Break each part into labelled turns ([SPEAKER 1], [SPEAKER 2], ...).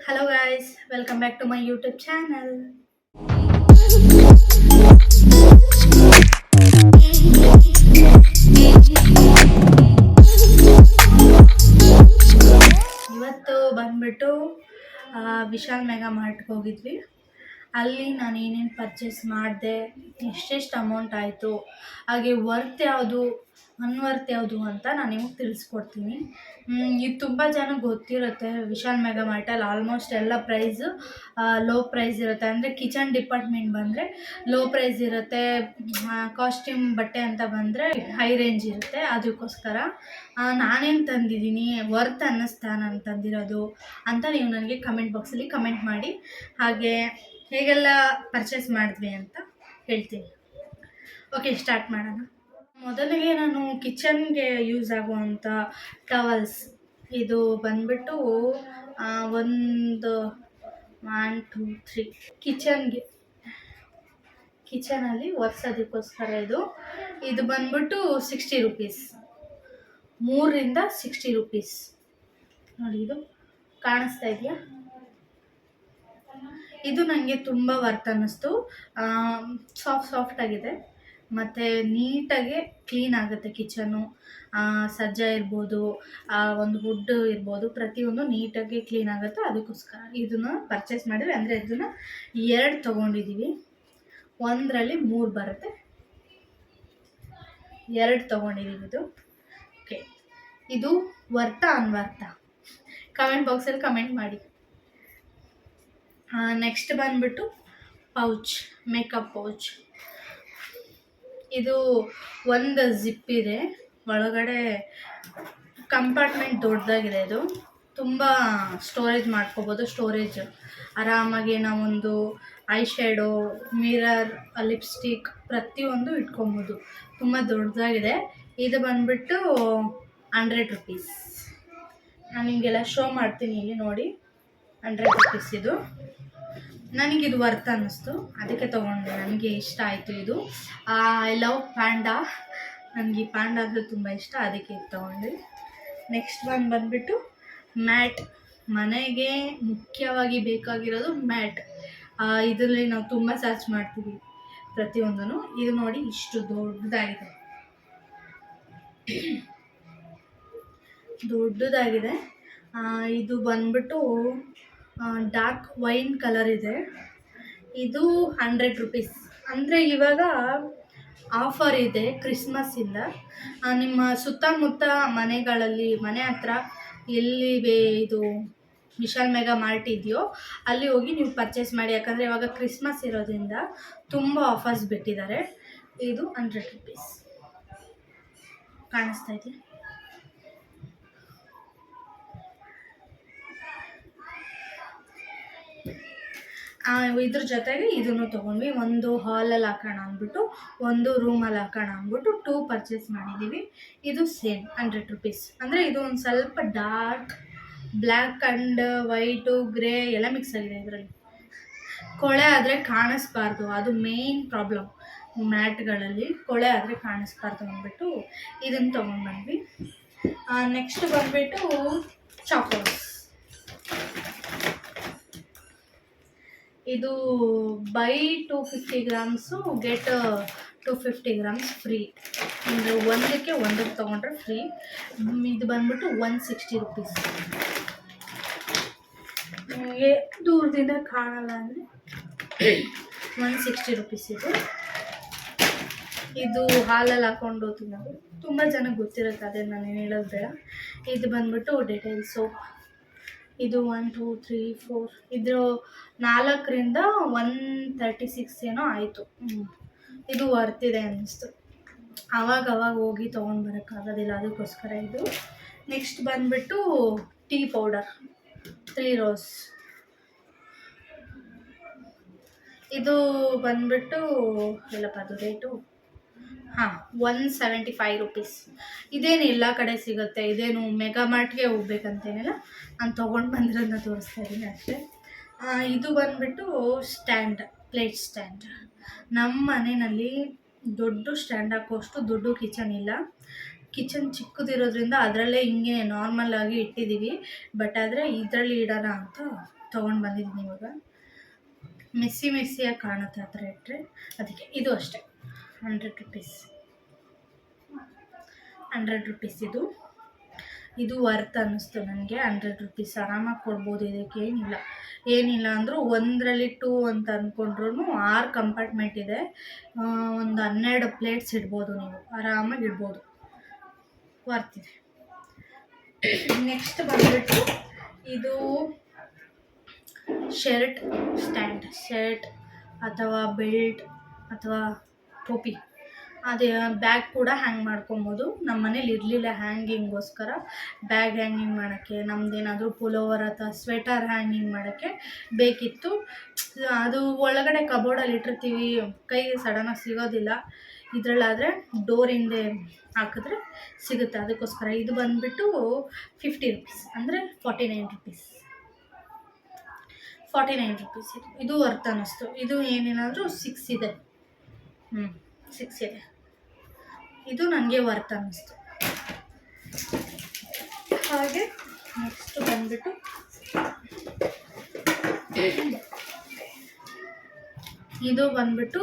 [SPEAKER 1] Hello guys, welcome back to my YouTube channel. ಇವತ್ತು ಬಂದ್ಬಿಟ್ಟು ಆ, ವಿಶಾಲ್ ಮೆಗಾ ಮಾರ್ಟ್ಗೆ ಹೋಗಿದ್ವಿ ಅಲ್ಲಿ ನಾನು ಏನೇನು ಪರ್ಚೇಸ್ ಮಾಡಿದೆ, ಎಷ್ಟೆಷ್ಟು ಅಮೌಂಟ್ ಆಯಿತು, ಹಾಗೆ ವರ್ತ್ ಯಾವುದು ಅನ್ವರ್ತ್ ಯಾವುದು ಅಂತ ನಾನು ನಿಮಗೆ ತಿಳಿಸ್ಕೊಡ್ತೀನಿ. ಇದು ತುಂಬ ಜನಕ್ಕೆ ಗೊತ್ತಿರುತ್ತೆ. ವಿಶಾಲ್ ಮೆಗಾ ಮಾರ್ಟಲ್ಲಿ ಆಲ್ಮೋಸ್ಟ್ ಎಲ್ಲ ಪ್ರೈಸು ಲೋ ಪ್ರೈಸ್ ಇರುತ್ತೆ. ಅಂದರೆ ಕಿಚನ್ ಡಿಪಾರ್ಟ್ಮೆಂಟ್ ಬಂದರೆ ಲೋ ಪ್ರೈಸ್ ಇರುತ್ತೆ. ಕಾಸ್ಟ್ಯೂಮ್ ಬಟ್ಟೆ ಅಂತ ಬಂದರೆ ಹೈ ರೇಂಜ್ ಇರುತ್ತೆ. ಅದಕ್ಕೋಸ್ಕರ ನಾನೇನು ತಂದಿದ್ದೀನಿ ವರ್ತ್ ಅನ್ನಿಸ್ತಾ ನಾನು ತಂದಿರೋದು ಅಂತ ನೀವು ನನಗೆ ಕಮೆಂಟ್ ಬಾಕ್ಸಲ್ಲಿ ಕಮೆಂಟ್ ಮಾಡಿ. ಹಾಗೆ ಹೇಗೆಲ್ಲ ಪರ್ಚೇಸ್ ಮಾಡಿದ್ವಿ ಅಂತ ಹೇಳ್ತೀನಿ. ಓಕೆ ಸ್ಟಾರ್ಟ್ ಮಾಡೋಣ. ಮೊದಲಿಗೆ ನಾನು ಕಿಚನ್ಗೆ ಯೂಸ್ ಆಗುವಂಥ ಟವಲ್ಸ್ ಇದು ಬಂದ್ಬಿಟ್ಟು ಒಂದು ಒನ್ ಟೂ ತ್ರೀ ಕಿಚನ್ಗೆ ಕಿಚನಲ್ಲಿ ಒರೆಸೋದಕ್ಕೋಸ್ಕರ ಇದು. ಇದು ಬಂದ್ಬಿಟ್ಟು ಸಿಕ್ಸ್ಟಿ ರುಪೀಸ್ ಮೂರರಿಂದ ಸಿಕ್ಸ್ಟಿ ರುಪೀಸ್ ನೋಡಿ, ಇದು ಕಾಣಿಸ್ತಾ ಇದೆಯಾ? ಇದು ನನಗೆ ತುಂಬ ವರ್ತ್ ಅನ್ನಿಸ್ತು. ಸಾಫ್ಟ್ ಸಾಫ್ಟ್ ಆಗಿದೆ. ಮತ್ತು ನೀಟಾಗಿ ಕ್ಲೀನ್ ಆಗುತ್ತೆ ಕಿಚನು ಸಜ್ಜ ಇರ್ಬೋದು ಒಂದು ವುಡ್ ಇರ್ಬೋದು, ಪ್ರತಿಯೊಂದು ನೀಟಾಗಿ ಕ್ಲೀನ್ ಆಗುತ್ತೆ. ಅದಕ್ಕೋಸ್ಕರ ಇದನ್ನು ಪರ್ಚೇಸ್ ಮಾಡಿದ್ವಿ. ಅಂದರೆ ಇದನ್ನು ಎರಡು ತೊಗೊಂಡಿದ್ದೀವಿ ಒಂದರಲ್ಲಿ ಮೂರು ಬರುತ್ತೆ. ಎರಡು ತೊಗೊಂಡಿದ್ದೀವಿ ಇದು. ಓಕೆ ಇದು ವರ್ತ ಅನ್ವರ್ಥ ಕಮೆಂಟ್ ಬಾಕ್ಸಲ್ಲಿ ಕಮೆಂಟ್ ಮಾಡಿ. ನೆಕ್ಸ್ಟ್ ಬಂದ್ಬಿಟ್ಟು ಪೌಚ್ ಮೇಕಪ್ ಪೌಚ್. ಇದು ಒಂದು ಜಿಪ್ ಇದೆ. ಒಳಗಡೆ ಕಂಪಾರ್ಟ್ಮೆಂಟ್ ದೊಡ್ಡದಾಗಿದೆ ಇದು. ತುಂಬ ಸ್ಟೋರೇಜ್ ಮಾಡ್ಕೋಬೋದು. ಸ್ಟೋರೇಜ್ ಆರಾಮಾಗಿ ನಾವೊಂದು ಐ ಶ್ಯಾಡೋ ಮಿರರ್ ಲಿಪ್ಸ್ಟಿಕ್ ಪ್ರತಿಯೊಂದು ಇಟ್ಕೊಬೋದು. ತುಂಬ ದೊಡ್ಡದಾಗಿದೆ. ಇದು ಬಂದುಬಿಟ್ಟು ಹಂಡ್ರೆಡ್ ರುಪೀಸ್ ನಾನು ನಿಮಗೆಲ್ಲ ಶೋ ಮಾಡ್ತೀನಿ ಇಲ್ಲಿ ನೋಡಿ. ಹಂಡ್ರೆಡ್ ರುಪೀಸ್ ಇದು. ನನಗಿದು ವರ್ತ್ ಅನ್ನಿಸ್ತು. ಅದಕ್ಕೆ ತೊಗೊಂಡೆ. ನನಗೆ ಇಷ್ಟ ಆಯಿತು ಇದು. ಐ ಲವ್ ಪ್ಯಾಂಡಾ ನನಗೆ ಈ ಪ್ಯಾಂಡಾ ಅಂದರೆ ತುಂಬ ಇಷ್ಟ. ಅದಕ್ಕೆ ಇದು ತೊಗೊಂಡೆ. ನೆಕ್ಸ್ಟ್ ಒಂದು ಬಂದುಬಿಟ್ಟು ಮ್ಯಾಟ್. ಮನೆಗೆ ಮುಖ್ಯವಾಗಿ ಬೇಕಾಗಿರೋದು ಮ್ಯಾಟ್. ಇದರಲ್ಲಿ ನಾವು ತುಂಬ ಸರ್ಚ್ ಮಾಡ್ತೀವಿ ಪ್ರತಿಯೊಂದೂ ಇದು ನೋಡಿ ಇಷ್ಟು ದೊಡ್ಡದಾಗಿದೆ. ದೊಡ್ಡದಾಗಿದೆ. ಇದು ಬಂದ್ಬಿಟ್ಟು ಡಾರ್ಕ್ ವೈನ್ ಕಲರ್ ಇದೆ. ಇದು ಹಂಡ್ರೆಡ್ ರುಪೀಸ್ ಅಂದರೆ ಇವಾಗ ಆಫರ್ ಇದೆ ಕ್ರಿಸ್ಮಸ್ಸಿಂದ ನಿಮ್ಮ ಸುತ್ತಮುತ್ತ ಮನೆಗಳಲ್ಲಿ, ಮನೆ ಹತ್ರ ಎಲ್ಲಿ ಬೇ ಇದು ವಿಶಾಲ್ ಮೆಗಾ ಮಾರ್ಟ್ ಇದೆಯೋ, ಅಲ್ಲಿ ಹೋಗಿ ನೀವು ಪರ್ಚೇಸ್ ಮಾಡಿ. ಯಾಕಂದರೆ ಇವಾಗ ಕ್ರಿಸ್ಮಸ್ ಇರೋದ್ರಿಂದ ತುಂಬ ಆಫರ್ಸ್ ಬಿಟ್ಟಿದ್ದಾರೆ. ಇದು ಹಂಡ್ರೆಡ್ ರುಪೀಸ್ ಕಾಣಿಸ್ತಾ ಇದೆ ಇದ್ರ ಜೊತೆಗೆ ಇದನ್ನು ತೊಗೊಂಡ್ವಿ. ಒಂದು ಹಾಲಲ್ಲಿ ಹಾಕೋಣ ಅಂದ್ಬಿಟ್ಟು, ಒಂದು ರೂಮಲ್ಲಿ ಹಾಕೋಣ ಅಂದ್ಬಿಟ್ಟು ಟೂ ಪರ್ಚೇಸ್ ಮಾಡಿದ್ದೀವಿ ಇದು ಸೇಮ್ ಹಂಡ್ರೆಡ್ ರುಪೀಸ್ ಅಂದರೆ ಇದು ಒಂದು ಸ್ವಲ್ಪ dark black and white grey ಎಲ್ಲ ಮಿಕ್ಸ್ ಆಗಿದೆ ಇದರಲ್ಲಿ. ಕೊಳೆ ಆದರೆ ಕಾಣಿಸ್ಬಾರ್ದು. ಅದು ಮೇಯ್ನ್ ಪ್ರಾಬ್ಲಮ್ ಮ್ಯಾಟ್ಗಳಲ್ಲಿ. ಕೊಳೆ ಆದರೆ ಕಾಣಿಸ್ಬಾರ್ದು ಅಂದ್ಬಿಟ್ಟು ಇದನ್ನು ತೊಗೊಂಡ್ಬಂದ್ವಿ. ನೆಕ್ಸ್ಟ್ ಬಂದುಬಿಟ್ಟು ಚಾಕೋಸ್ ಇದು buy two fifty grams get two fifty grams free ಅಂದರೆ ಒಂದಕ್ಕೆ ಒಂದಕ್ಕೆ ತೊಗೊಂಡ್ರೆ ಫ್ರೀ ಇದು ಬಂದ್ಬಿಟ್ಟು ಒನ್ ಸಿಕ್ಸ್ಟಿ ರುಪೀಸ್ ದೂರದಿಂದ ಕಾಣಲ್ಲ ಅಂದರೆ ಒನ್ ಸಿಕ್ಸ್ಟಿ ರುಪೀಸ್ ಇದು. ಇದು ಹಾಲಲ್ಲಿ ಹಾಕೊಂಡು ತಿನ್ನೋದು ತುಂಬ ಜನಕ್ಕೆ ಗೊತ್ತಿರುತ್ತೆ, ಅದೇ ನಾನು ಹೇಳೋದು ಬೇಡ. ಇದು ಬಂದ್ಬಿಟ್ಟು ಡೆಟೈಲ್ ಇದು ಒನ್ ಟೂ ತ್ರೀ ಫೋರ್ ಇದು ನಾಲ್ಕರಿಂದ ಒನ್ ತರ್ಟಿ ಸಿಕ್ಸ್ ಏನೋ ಆಯಿತು. ಇದು ವರ್ತಿದೆ ಅನ್ನಿಸ್ತು. ಅವಾಗ ಅವಾಗ ಹೋಗಿ ತೊಗೊಂಡು ಬರೋಕ್ಕಾಗೋದಿಲ್ಲ ಅದಕ್ಕೋಸ್ಕರ ಇದು. ನೆಕ್ಸ್ಟ್ ಬಂದುಬಿಟ್ಟು ಟೀ ಪೌಡರ್ ತ್ರೀ ರೋಸ್. ಇದು ಬಂದ್ಬಿಟ್ಟು ಇಲ್ಲಪ್ಪ ಅದು ರೇಟು. ಹಾಂ ಒನ್ ಸೆವೆಂಟಿ ಫೈವ್ ರುಪೀಸ್. ಇದೇನು ಎಲ್ಲ ಕಡೆ ಸಿಗುತ್ತೆ? ಇದೇನು ಮೆಗಾ ಮಾರ್ಟ್ಗೆ ಹೋಗ್ಬೇಕಂತೇನಿಲ್ಲ? ನಾನು ತೊಗೊಂಡು ಬಂದಿರೋದನ್ನ ತೋರಿಸ್ತಾ ಇದ್ದೀನಿ ಅಷ್ಟೇ ಇದು ಬಂದ್ಬಿಟ್ಟು ಸ್ಟ್ಯಾಂಡ್, ಪ್ಲೇಟ್ ಸ್ಟ್ಯಾಂಡ್. ನಮ್ಮ ಮನೆಯಲ್ಲಿ ದೊಡ್ಡ ಸ್ಟ್ಯಾಂಡ್ ಹಾಕೋಷ್ಟು ದೊಡ್ಡ ಕಿಚನ್ ಇಲ್ಲ. ಕಿಚನ್ ಚಿಕ್ಕದಿರೋದ್ರಿಂದ ಅದರಲ್ಲೇ ಹಿಂಗೆ ನಾರ್ಮಲ್ ಆಗಿ ಇಟ್ಟಿದ್ದೀವಿ. ಬಟ್ ಆದರೆ ಇದರಲ್ಲಿ ಇಡೋಣ ಅಂತ ತೊಗೊಂಡು ಬಂದಿದ್ದೀನಿ ಇವಾಗ. ಮೆಸ್ಸಿ ಮೆಸ್ಸಿಯಾಗಿ ಕಾಣುತ್ತೆ ಆ ಥರ ಇಟ್ಟರೆ. ಅದಕ್ಕೆ ಇದು ಅಷ್ಟೇ. Hundred rupees. ಹಂಡ್ರೆಡ್ ರುಪೀಸ್ ಇದು. ಇದು ವರ್ತ್ ಅನ್ನಿಸ್ತು ನನಗೆ ಹಂಡ್ರೆಡ್ ರುಪೀಸ್ ಆರಾಮಾಗಿ ಕೊಡ್ಬೋದು ಇದಕ್ಕೆ, ಏನಿಲ್ಲ. ಏನಿಲ್ಲ ಅಂದರೂ ಒಂದರಲ್ಲಿ ಟೂ ಅಂತ ಅಂದ್ಕೊಂಡ್ರೂ ಆರು ಕಂಪಾರ್ಟ್ಮೆಂಟ್ ಇದೆ. ಒಂದು ಹನ್ನೆರಡು ಪ್ಲೇಟ್ಸ್ ಇಡ್ಬೋದು ನೀವು. ಆರಾಮಾಗಿ ಇಡ್ಬೋದು. ವರ್ತ್ ಇದೆ. ನೆಕ್ಸ್ಟ್ ಬಂದ್ಬಿಟ್ಟು ಇದು ಶರ್ಟ್ ಸ್ಟ್ಯಾಂಡ್ ಶರ್ಟ್ ಅಥವಾ ಬೆಲ್ಟ್ ಅಥವಾ ಟೋಪಿ. ಅದೇ ಬ್ಯಾಗ್ ಕೂಡ ಹ್ಯಾಂಗ್ ಮಾಡ್ಕೊಬೋದು. ನಮ್ಮ ಮನೇಲಿ ಇರಲಿಲ್ಲ ಹ್ಯಾಂಗಿಂಗೋಸ್ಕರ ಬ್ಯಾಗ್ ಹ್ಯಾಂಗಿಂಗ್ ಮಾಡೋಕ್ಕೆ ನಮ್ಮದೇನಾದರೂ ಪುಲೋವರ್ ಅಥವಾ ಸ್ವೆಟರ್ ಹ್ಯಾಂಗಿಂಗ್ ಮಾಡೋಕ್ಕೆ ಬೇಕಿತ್ತು. ಅದು ಒಳಗಡೆ ಕಬೋರ್ಡಲ್ಲಿ ಇಟ್ಟಿರ್ತೀವಿ. ಕೈಗೆ ಸಡನ್ನಾಗಿ ಸಿಗೋದಿಲ್ಲ. ಇದರಲ್ಲಾದರೆ ಡೋರ್ ಹಿಂದೆ ಹಾಕಿದ್ರೆ ಸಿಗುತ್ತೆ. ಅದಕ್ಕೋಸ್ಕರ ಇದು ಬಂದುಬಿಟ್ಟು ಫಿಫ್ಟಿ ರುಪೀಸ್ ಅಂದರೆ forty nine rupees forty nine rupees ಇದು. ಇದು ವರ್ತ್ ಅನ್ನಿಸ್ತು. ಇದು ಏನೇನಾದರೂ ಸಿಕ್ಸ್ ಇದೆ. ಹ್ಞೂ ಸಿಕ್ಸ್ ಇದೆ. ಇದು ನನಗೆ ವರ್ತ್ ಅನ್ನಿಸ್ತು. ಹಾಗೆ ನೆಕ್ಸ್ಟ್ ಬಂದ್ಬಿಟ್ಟು ಇದು ಬಂದ್ಬಿಟ್ಟು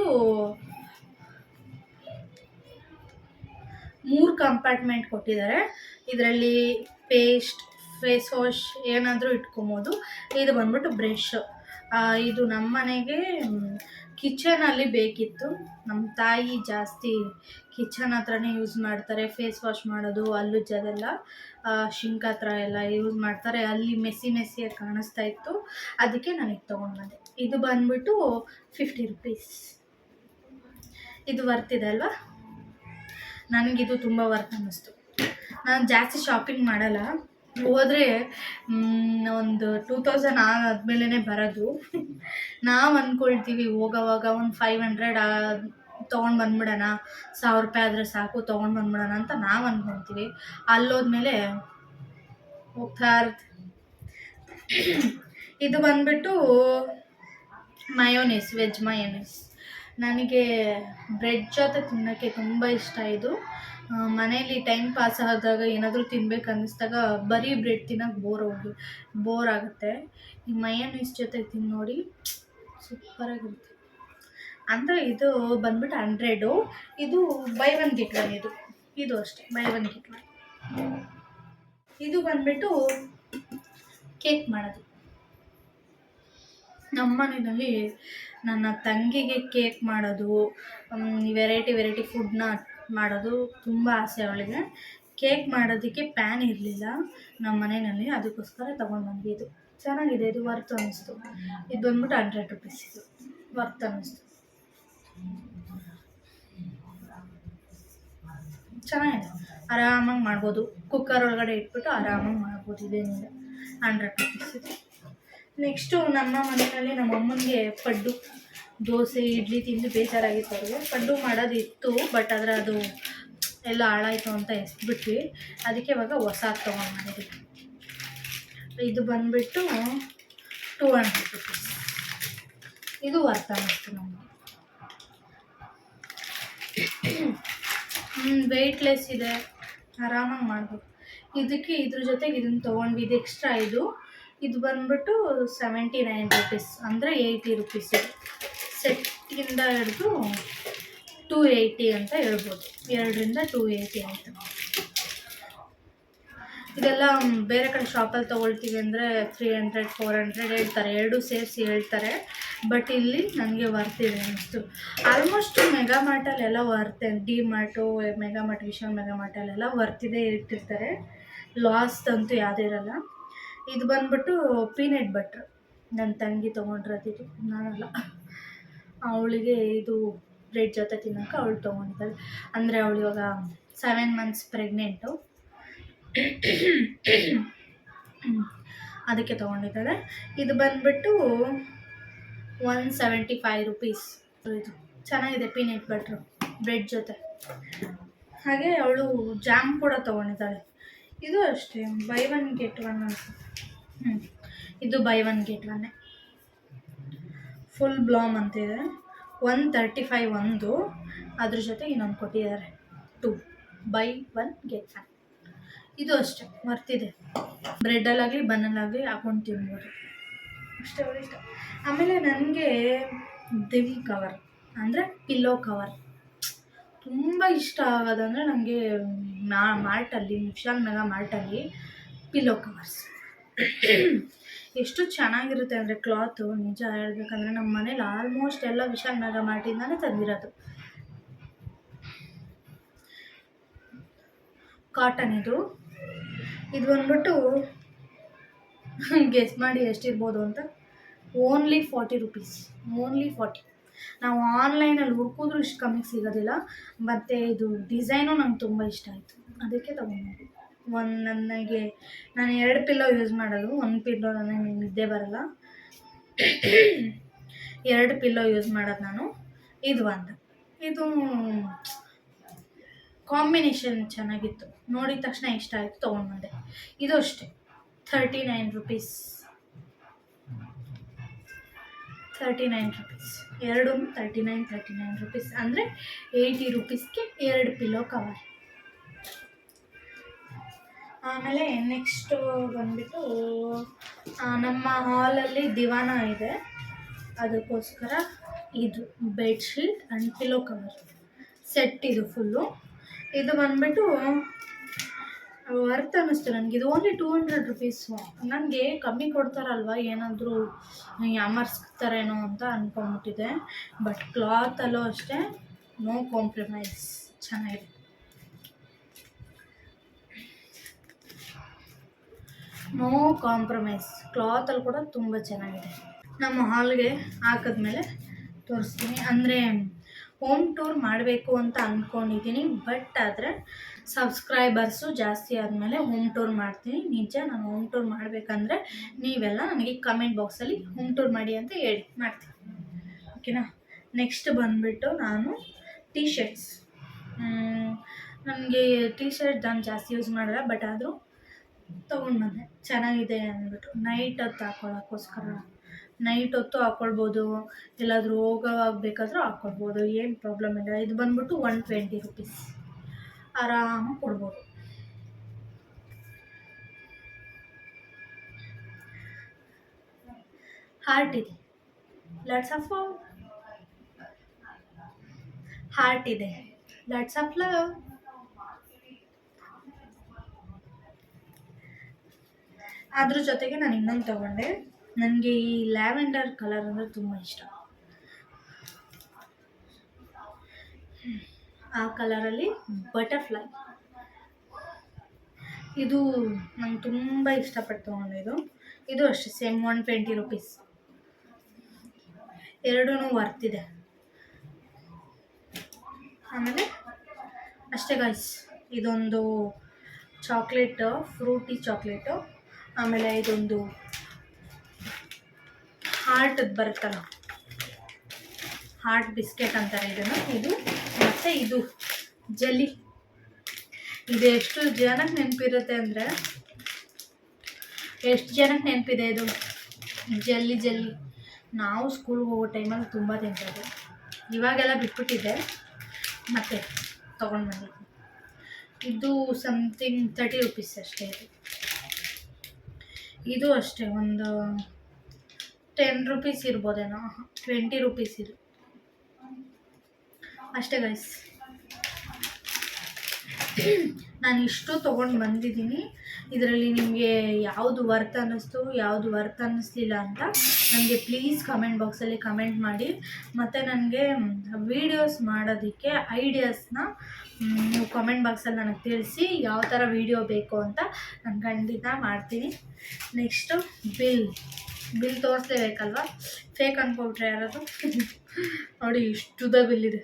[SPEAKER 1] ಮೂರು ಕಂಪಾರ್ಟ್ಮೆಂಟ್ ಕೊಟ್ಟಿದ್ದಾರೆ. ಇದರಲ್ಲಿ ಪೇಸ್ಟ್ ಫೇಸ್ ವಾಶ್ ಏನಾದರೂ ಇಟ್ಕೊಬೋದು. ಇದು ಬಂದ್ಬಿಟ್ಟು ಬ್ರಷ್ ಇದು ನಮ್ಮ ಮನೆಗೆ ಕಿಚನಲ್ಲಿ ಬೇಕಿತ್ತು. ನಮ್ಮ ತಾಯಿ ಜಾಸ್ತಿ ಕಿಚನ್ ಹತ್ರನೇ ಯೂಸ್ ಮಾಡ್ತಾರೆ. ಫೇಸ್ ವಾಶ್ ಮಾಡೋದು ಅಲ್ಲುಜ್ಜದೆಲ್ಲ ಶಿಂಕ್ ಹತ್ರ ಎಲ್ಲ ಯೂಸ್ ಮಾಡ್ತಾರೆ. ಅಲ್ಲಿ ಮೆಸ್ಸಿ ಮೆಸ್ಸಿಯಾಗಿ ಕಾಣಿಸ್ತಾ ಇತ್ತು. ಅದಕ್ಕೆ ನನಗೆ ತೊಗೊಂಡು ತೊಗೊಂಡ್ಬಂದೆ. ಇದು ಬಂದ್ಬಿಟ್ಟು ಫಿಫ್ಟಿ ರುಪೀಸ್ ಇದು ವರ್ತಿದೆ ಅಲ್ವಾ? ನನಗಿದು ತುಂಬ ವರ್ತ್ ಅನ್ನಿಸ್ತು. ನಾನು ಜಾಸ್ತಿ ಶಾಪಿಂಗ್ ಮಾಡಲ್ಲ. ಹೋದರೆ ಒಂದು ಟೂ ತೌಸಂಡ್ ಆದಮೇಲೆ ಬರೋದು. ನಾವು ಅಂದ್ಕೊಳ್ತೀವಿ ಹೋಗೋವಾಗ ಒಂದು ಫೈವ್ ಹಂಡ್ರೆಡ್ ತೊಗೊಂಡು ಬಂದ್ಬಿಡೋಣ. ಸಾವಿರ ರೂಪಾಯಿ ಆದರೆ ಸಾಕು, ತೊಗೊಂಡು ಬಂದ್ಬಿಡೋಣ ಅಂತ ನಾವು ಅಂದ್ಕೊಳ್ತೀವಿ ಅಲ್ಲೋದ್ಮೇಲೆ ಹೋಗ್ತಾ ಇರ್ತ ಇದು ಬಂದ್ಬಿಟ್ಟು ಮಯೋನೀಸ್ ವೆಜ್ ಮಯೋನೀಸ್ ನನಗೆ ಬ್ರೆಡ್ ಜೊತೆ ತಿನ್ನೋಕ್ಕೆ ತುಂಬ ಇಷ್ಟ ಇದು. ಮನೇಲಿ ಟೈಮ್ ಪಾಸ್ ಆದಾಗ ಏನಾದರೂ ತಿನ್ಬೇಕು ಅನ್ನಿಸ್ದಾಗ ಬರೀ ಬ್ರೆಡ್ ತಿನ್ನೋಕೆ ಬೋರ್ ಹೋಗಿ ಬೋರ್ ಆಗುತ್ತೆ. ಈ ಮಯೋನೀಸ್ ಜೊತೆ ತಿಂದು ನೋಡಿ ಸೂಪರಾಗಿರುತ್ತೆ ಅಂದರೆ ಇದು ಬಂದ್ಬಿಟ್ಟು ಹಂಡ್ರೆಡು ಇದು ಬೈ ಒನ್ ಗೆಟ್ ಒನ್ ಇದು. ಇದು ಅಷ್ಟೇ ಬೈ ಒನ್ ಗೆಟ್ ಒನ್ ಇದು ಬಂದ್ಬಿಟ್ಟು ಕೇಕ್ ಮಾಡೋದು. ನಮ್ಮ ಮನೆಯಲ್ಲಿ ನನ್ನ ತಂಗಿಗೆ ಕೇಕ್ ಮಾಡೋದು ವೆರೈಟಿ ವೆರೈಟಿ ಫುಡ್ನ ಮಾಡೋದು ತುಂಬ ಆಸೆ ಅವಳಿಗೆ. ಕೇಕ್ ಮಾಡೋದಕ್ಕೆ ಪ್ಯಾನ್ ಇರಲಿಲ್ಲ ನಮ್ಮ ಮನೆಯಲ್ಲಿ, ಅದಕ್ಕೋಸ್ಕರ ತೊಗೊಂಡು ಇದು. ಚೆನ್ನಾಗಿದೆ, ಇದು ವರ್ತ್ ಅನ್ನಿಸ್ತು. ಇದು ಬಂದ್ಬಿಟ್ಟು ಹಂಡ್ರೆಡ್ ರುಪೀಸ್ ಇದು. ವರ್ತ್ ಅನ್ನಿಸ್ತು. ಚೆನ್ನಾಗಿದೆ. ಆರಾಮಾಗಿ ಮಾಡ್ಬೋದು. ಕುಕ್ಕರ್ ಒಳಗಡೆ ಇಟ್ಬಿಟ್ಟು ಆರಾಮಾಗಿ ಮಾಡ್ಬೋದು ಇದೇನಿಲ್ಲ ಹಂಡ್ರೆಡ್ ರುಪೀಸ್ ಇದೆ. ನೆಕ್ಸ್ಟು ನಮ್ಮ ಮನೆಯಲ್ಲಿ ನಮ್ಮ ಅಮ್ಮನಿಗೆ ಪಡ್ಡು. ದೋಸೆ, ಇಡ್ಲಿ ತಿಂದು ಬೇಜಾರಾಗಿತ್ತು ಅವ್ರಿಗೆ ಪಡ್ಡು ಮಾಡೋದಿತ್ತು ಬಟ್ ಆದರೆ ಅದು ಎಲ್ಲ ಹಾಳಾಯಿತು ಅಂತ ಎಸ್ಬಿಟ್ವಿ. ಅದಕ್ಕೆ ಇವಾಗ ಹೊಸ ತೊಗೊಂಡು ಮಾಡಿದ್ವಿ ಇದು ಬಂದುಬಿಟ್ಟು ಟೂ ಹಂಡ್ರೆಡ್ ರುಪೀಸ್ ಇದು ವರ್ತ್ ಅನ್ನಿಸ್ತು ನಮಗೆ. ವೆಯ್ಟ್ಲೆಸ್ ಇದೆ. ಆರಾಮಾಗಿ ಮಾಡ್ಬೋದು. ಇದಕ್ಕೆ ಇದ್ರ ಜೊತೆಗೆ ಇದನ್ನು ತೊಗೊಂಡ್ವಿ. ಇದು ಎಕ್ಸ್ಟ್ರಾ ಇದು. ಇದು ಬಂದ್ಬಿಟ್ಟು ಸೆವೆಂಟಿ ನೈನ್ ರುಪೀಸ್ ಅಂದರೆ ಏಯ್ಟಿ ರುಪೀಸ್ ಸೆಟ್ಟಿಂದ ಹಿಡಿದು ಟೂ ಏಯ್ಟಿ ಅಂತ ಹೇಳ್ಬೋದು. ಎರಡರಿಂದ ಟೂ ಏಯ್ಟಿ ಅಂತ. ಇದೆಲ್ಲ ಬೇರೆ ಕಡೆ ಶಾಪಲ್ಲಿ ತೊಗೊಳ್ತೀವಿ ಅಂದರೆ ತ್ರೀ ಹಂಡ್ರೆಡ್ ಫೋರ್ ಹಂಡ್ರೆಡ್ ಹೇಳ್ತಾರೆ. ಎರಡೂ ಸೇರಿಸಿ ಹೇಳ್ತಾರೆ. ಬಟ್ ಇಲ್ಲಿ ನನಗೆ ವರ್ತಿದೆ ಅನ್ನಿಸ್ತು. ಆಲ್ಮೋಸ್ಟ್ ಮೆಗಾ ಮಾರ್ಟಲ್ಲೆಲ್ಲ Varthe D mart mega mart Vishal mega ಮಾರ್ಟಲ್ಲೆಲ್ಲ ವರ್ತಿದೆ ಇಟ್ಟಿರ್ತಾರೆ. ಲಾಸ್ಟ್ ಅಂತೂ ಯಾವುದೇ ಇರಲ್ಲ. ಇದು ಬಂದ್ಬಿಟ್ಟು ಪೀನಟ್ ಬಟ್ರ್ ನನ್ನ ತಂಗಿ ತೊಗೊಂಡಿರೋದಿದ್ದು ನಾನಲ್ಲ. ಅವಳಿಗೆ ಇದು ಬ್ರೆಡ್ ಜೊತೆ ತಿನ್ನೋಕೆ ಅವಳು ತೊಗೊಂಡಿದ್ದಾಳೆ. ಅಂದರೆ ಅವಳು ಇವಾಗ ಸೆವೆನ್ ಮಂತ್ಸ್ ಪ್ರೆಗ್ನೆಂಟು ಅದಕ್ಕೆ ತೊಗೊಂಡಿದ್ದಾಳೆ. ಇದು ಬಂದುಬಿಟ್ಟು ಒನ್ ಸೆವೆಂಟಿ ಫೈವ್ ರುಪೀಸ್ ಇದು ಚೆನ್ನಾಗಿದೆ ಪೀನಟ್ ಬಟ್ರು ಬ್ರೆಡ್ ಜೊತೆ. ಹಾಗೆ ಅವಳು ಜಾಮ್ ಕೂಡ ತೊಗೊಂಡಿದ್ದಾಳೆ. ಇದು ಅಷ್ಟೇ ಬೈ ಒನ್ ಗೆಟ್ ಒನ್ ಅಂತ. ಹ್ಞೂ ಇದು ಬೈ ಒನ್ ಗೆಟ್ ಒನ್ನೇ ಫುಲ್ ಬ್ಲಾಮ್ ಅಂತಿದೆ. ಒನ್ ತರ್ಟಿ ಫೈವ್ ಒಂದು. ಅದ್ರ ಜೊತೆ ಇನ್ನೊಂದು ಕೊಟ್ಟಿದ್ದಾರೆ. Two buy one get one ಇದು ಅಷ್ಟೇ, ಮರ್ತಿದೆ. ಬ್ರೆಡ್ಡಲ್ಲಾಗಲಿ ಬನ್ನಲ್ಲಾಗಲಿ ಹಾಕೊಂಡು ತಿನ್ಬೋದು. ಅಷ್ಟೇ ಇಷ್ಟ. ಆಮೇಲೆ ನನಗೆ ದಿಲ್ ಕವರ್ ಅಂದರೆ ಪಿಲ್ಲೋ ಕವರ್ ತುಂಬ ಇಷ್ಟ ಆಗೋದಂದರೆ ನನಗೆ ಮಾರ್ಟಲ್ಲಿ ವಿಶಾಲ್ ಮೆಗಾ ಮಾರ್ಟಲ್ಲಿ ಪಿಲ್ಲೋ ಕವರ್ಸ್ ಎಷ್ಟು ಚೆನ್ನಾಗಿರುತ್ತೆ ಅಂದರೆ ಕ್ಲಾತು, ನಿಜ ಹೇಳ್ಬೇಕಂದ್ರೆ ನಮ್ಮ ಮನೇಲಿ ಆಲ್ಮೋಸ್ಟ್ ಎಲ್ಲ ವಿಶಾಲ್ ಮೆಗಾ ಮಾರ್ಟಿಂದಾನೇ ತಂದಿರೋದು. ಕಾಟನ್ ಇದು. ಇದು ಬಂದ್ಬಿಟ್ಟು ಗೆಸ್ ಮಾಡಿ ಎಷ್ಟಿರ್ಬೋದು ಅಂತ? Only forty rupees only forty ನಾವು ಆನ್ಲೈನಲ್ಲಿ ಹುಡ್ಕಿದ್ರು ಇಷ್ಟು ಕಮ್ಮಿಗೆ ಸಿಗೋದಿಲ್ಲ. ಮತ್ತು ಇದು ಡಿಸೈನು ನಂಗೆ ತುಂಬ ಇಷ್ಟ ಆಯಿತು. ಅದಕ್ಕೆ ತೊಗೊಂಡು ಒಂದು ನನಗೆ, ನಾನು ಎರಡು ಪಿಲ್ಲೋ ಯೂಸ್ ಮಾಡೋದು. ಒಂದು ಪಿಲ್ಲೋ ನನಗೆ ನಿದ್ದೆ ಬರಲ್ಲ. ಎರಡು ಪಿಲ್ಲೋ ಯೂಸ್ ಮಾಡೋದು ನಾನು. ಇದು ಒಂದು. ಇದು ಕಾಂಬಿನೇಷನ್ ಚೆನ್ನಾಗಿತ್ತು. ನೋಡಿದ ತಕ್ಷಣ ಇಷ್ಟ ಆಯಿತು ತೊಗೊಂಡು ಬಂದೆ ಇದು ಅಷ್ಟೇ. Thirty nine rupees thirty nine rupees ಎರಡು thirty nine thirty nine rupees ಅಂದರೆ ಏಯ್ಟಿ ರುಪೀಸ್ಗೆ ಎರಡು ಪಿಲ್ಲೋ ಕವರ್ ಆಮೇಲೆ ನೆಕ್ಸ್ಟು ಬಂದ್ಬಿಟ್ಟು ನಮ್ಮ ಹಾಲಲ್ಲಿ ದಿವಾನ ಇದೆ. ಅದಕ್ಕೋಸ್ಕರ ಇದು bedsheet and pillow cover set ಇದು ಫುಲ್ಲು ಇದು ಬಂದ್ಬಿಟ್ಟು ವರ್ತ್ ಅನ್ನಿಸ್ತು ನನಗೆ. ಇದು ಓನ್ಲಿ ಟೂ ಹಂಡ್ರೆಡ್ ರುಪೀಸು ನನಗೆ ಕಮ್ಮಿ ಕೊಡ್ತಾರಲ್ವ? ಏನಾದರೂ ಯಾಮರ್ಸ್ತಾರೇನೋ ಅಂತ ಅಂದ್ಕೊಂಬಿಟ್ಟಿದೆ ಬಟ್ ಕ್ಲಾತಲ್ಲೂ ಅಷ್ಟೇ ನೋ ಕಾಂಪ್ರಮೈಸ್ ಚೆನ್ನಾಗಿದೆ ನೋ ಕಾಂಪ್ರಮೈಸ್ ಕ್ಲಾತಲ್ಲಿ ಕೂಡ ತುಂಬ ಚೆನ್ನಾಗಿದೆ. ನಮ್ಮ ಹಾಲ್ಗೆ ಹಾಕಿದ್ಮೇಲೆ ತೋರಿಸ್ತೀನಿ. ಅಂದರೆ ಹೋಮ್ ಟೂರ್ ಮಾಡಬೇಕು ಅಂತ ಅಂದ್ಕೊಂಡಿದ್ದೀನಿ ಬಟ್ ಆದರೆ ಸಬ್ಸ್ಕ್ರೈಬರ್ಸು ಜಾಸ್ತಿ ಆದಮೇಲೆ ಹೋಮ್ ಟೂರ್ ಮಾಡ್ತೀನಿ. ನಿಜ ನಾನು ಹೋಮ್ ಟೂರ್ ಮಾಡಬೇಕಂದ್ರೆ ನೀವೆಲ್ಲ ನನಗೆ ಕಮೆಂಟ್ ಬಾಕ್ಸಲ್ಲಿ ಹೋಮ್ ಟೂರ್ ಮಾಡಿ ಅಂತ ಹೇಳಿ ಮಾಡ್ತೀನಿ. ಓಕೆನಾ ನೆಕ್ಸ್ಟ್ ಬಂದುಬಿಟ್ಟು ನಾನು ಟೀ ಶರ್ಟ್ಸ್ ನನಗೆ ಟೀ ಶರ್ಟ್ ನಾನು ಜಾಸ್ತಿ ಯೂಸ್ ಮಾಡಲ್ಲ. ಬಟ್ ಆದರೂ ತೊಗೊಂಡು ಬಂದೆ. ಚೆನ್ನಾಗಿದೆ ಅಂದ್ಬಿಟ್ಟು. ನೈಟ್ ಹೊತ್ತು ಹಾಕೊಳ್ಳೋಕ್ಕೋಸ್ಕರ ನೈಟ್ ಹೊತ್ತು ಹಾಕ್ಕೊಳ್ಬೋದು ಎಲ್ಲಾದರೂ ಹೋಗೋವಾಗ ಬೇಕಾದರೂ ಹಾಕ್ಕೊಳ್ಬೋದು ಏನು ಪ್ರಾಬ್ಲಮ್ ಇಲ್ಲ. ಇದು ಬಂದ್ಬಿಟ್ಟು ಒನ್ ಟ್ವೆಂಟಿ ರುಪೀಸ್ ಆರಾಮಾಗಿ ಕೊಡ್ಬೋದು. ಹಾರ್ಟ್ ಇದೆ. ಲಟ್ಸ್ ಆಫ್ ಹಾರ್ಟ್ ಇದೆ. ಲಟ್ಸ್ ಆಫ್ ಲವ್ ಅದ್ರ ಜೊತೆಗೆ ನಾನು ಇನ್ನೊಂದು ತಗೊಂಡೆ. ನನಗೆ ಈ ಲ್ಯಾವೆಂಡರ್ ಕಲರ್ ಅಂದರೆ ತುಂಬ ಇಷ್ಟ. ಆ ಕಲರಲ್ಲಿ ಬಟರ್ಫ್ಲೈ. ಇದು ನಂಗೆ ತುಂಬ ಇಷ್ಟಪಟ್ಟು ತೊಗೊಂಡಿದ್ದು ಇದು. ಅಷ್ಟೇ, ಸೇಮ್ ಒನ್ ಟ್ವೆಂಟಿ ರುಪೀಸ್. ಎರಡೂ ವರ್ತ್ ಇದೆ. ಆಮೇಲೆ ಅಷ್ಟೇ ಗಾಯ್ಸ್ ಇದೊಂದು ಚಾಕ್ಲೇಟು, ಫ್ರೂಟಿ ಚಾಕ್ಲೇಟು. ಆಮೇಲೆ ಇದೊಂದು ಹಾರ್ಟದ್ದು ಬರುತ್ತಲ್ಲ. ಹಾರ್ಟ್ ಬಿಸ್ಕೆಟ್ ಅಂತಾರೆ ಇದನ್ನು. ಇದು ಮತ್ತು ಇದು ಜಲ್ಲಿ ಇದು ಎಷ್ಟು ಜನಕ್ಕೆ ನೆನಪಿರುತ್ತೆ ಅಂದರೆ ಎಷ್ಟು ಜನಕ್ಕೆ ನೆನಪಿದೆ ಇದು? ಜಲ್ಲಿ ಜಲ್ಲಿ ನಾವು ಸ್ಕೂಲ್ಗೆ ಹೋಗೋ ಟೈಮಲ್ಲಿ ತುಂಬ ತಿಂತಿದ್ದೆ. ಇವಾಗೆಲ್ಲ ಬಿಟ್ಬಿಟ್ಟಿದೆ ಮತ್ತೆ ತೊಗೊಂಡು ಬಂದಿದ್ದೆ ಇದು ಸಮಥಿಂಗ್ ತರ್ಟಿ ರುಪೀಸ್ ಅಷ್ಟೇ. ಇದು ಇದು ಅಷ್ಟೇ, ಒಂದು ಟೆನ್ ರುಪೀಸ್ ಇರ್ಬೋದೇನೋ ಟ್ವೆಂಟಿ ರುಪೀಸ್ ಇದು. ಅಷ್ಟೇ ಗೈಸ್ ನಾನು ಇಷ್ಟು ತೊಗೊಂಡು ಬಂದಿದ್ದೀನಿ. ಇದರಲ್ಲಿ ನಿಮಗೆ ಯಾವುದು ವರ್ತ್ ಅನ್ನಿಸ್ತು, ಯಾವುದು ವರ್ತ್ ಅನ್ನಿಸ್ಲಿಲ್ಲ ಅಂತ ನನಗೆ ಪ್ಲೀಸ್ ಕಮೆಂಟ್ ಬಾಕ್ಸಲ್ಲಿ ಕಮೆಂಟ್ ಮಾಡಿ. ಮತ್ತು ನನಗೆ ವೀಡಿಯೋಸ್ ಮಾಡೋದಕ್ಕೆ ಐಡಿಯಾಸ್ನ ನೀವು ಕಮೆಂಟ್ ಬಾಕ್ಸಲ್ಲಿ ನನಗೆ ತಿಳಿಸಿ ಯಾವ ಥರ ವೀಡಿಯೋ ಬೇಕು ಅಂತ ನಾನು ಖಂಡಿತ ಮಾಡ್ತೀನಿ. Next bill. ಬಿಲ್ ತೋರಿಸ್ಲೇಬೇಕಲ್ವ? ಫೇಕ್ ಅನ್ಕೊಬಿಟ್ರೆ ಯಾರಾದರೂ? ನೋಡಿ ಇಷ್ಟುದ ಬಿಲ್ ಇದೆ.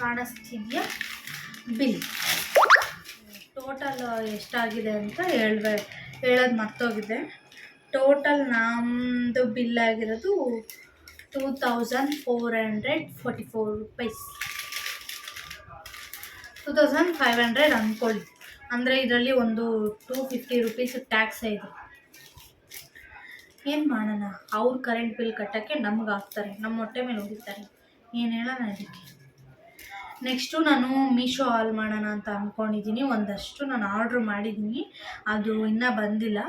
[SPEAKER 1] ಕಾಣಿಸ್ತಿದೆಯಾ? ಬಿಲ್. ಟೋಟಲ್ ಎಷ್ಟಾಗಿದೆ ಅಂತ ಹೇಳ್ಬೇ, ಹೇಳೋದು ಮರ್ತೋಗಿದೆ. ಟೋಟಲ್ ನಮ್ಮದು ಬಿಲ್ ಆಗಿರೋದು two thousand four hundred forty four rupees two thousand five hundred ಅಂದ್ಕೊಳ್ಳಿ ಅಂದರೆ ಇದರಲ್ಲಿ ಒಂದು ಟೂ ಫಿಫ್ಟಿ ರುಪೀಸ್ ಟ್ಯಾಕ್ಸ್ ಇದೆ. ಏನು ಮಾಡೋಣ? ಅವ್ರು ಕರೆಂಟ್ ಬಿಲ್ ಕಟ್ಟೋಕ್ಕೆ ನಮ್ಗೆ ಹಾಕ್ತಾರೆ. ನಮ್ಮ ಹೊಟ್ಟೆ ಮೇಲೆ ಹೋಗಿರ್ತಾರೆ ಏನು ಹೇಳೋಣ ಅದಕ್ಕೆ ನೆಕ್ಸ್ಟು ನಾನು ಮೀಶೋ ಆಲ್ ಮಾಡೋಣ ಅಂತ ಅಂದ್ಕೊಂಡಿದ್ದೀನಿ ಒಂದಷ್ಟು ನಾನು ಆರ್ಡ್ರ್ ಮಾಡಿದ್ದೀನಿ. ಅದು ಇನ್ನೂ ಬಂದಿಲ್ಲ.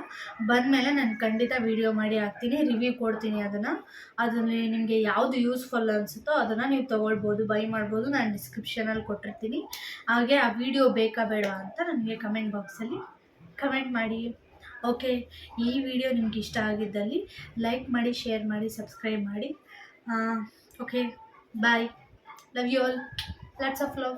[SPEAKER 1] ಬಂದಮೇಲೆ ನಾನು ಖಂಡಿತ ವೀಡಿಯೋ ಮಾಡಿ ಹಾಕ್ತೀನಿ, ರಿವ್ಯೂ ಕೊಡ್ತೀನಿ ಅದನ್ನು. ಅದರಲ್ಲಿ ನಿಮಗೆ ಯಾವುದು ಯೂಸ್ಫುಲ್ ಅನಿಸುತ್ತೋ ಅದನ್ನು ನೀವು ತೊಗೊಳ್ಬೋದು, ಬೈ ಮಾಡ್ಬೋದು. ನಾನು ಡಿಸ್ಕ್ರಿಪ್ಷನಲ್ಲಿ ಕೊಟ್ಟಿರ್ತೀನಿ. ಹಾಗೆ ಆ ವಿಡಿಯೋ ಬೇಕಾ ಬೇಡವಾ ಅಂತ ನನಗೆ ಕಮೆಂಟ್ ಬಾಕ್ಸಲ್ಲಿ ಕಮೆಂಟ್ ಮಾಡಿ. ಓಕೆ, ಈ ವಿಡಿಯೋ ನಿಮ್ಗೆ ಇಷ್ಟ ಆಗಿದ್ದಲ್ಲಿ ಲೈಕ್ ಮಾಡಿ, ಶೇರ್ ಮಾಡಿ, ಸಬ್ಸ್ಕ್ರೈಬ್ ಮಾಡಿ. Okay, bye. Love you all. Lots of love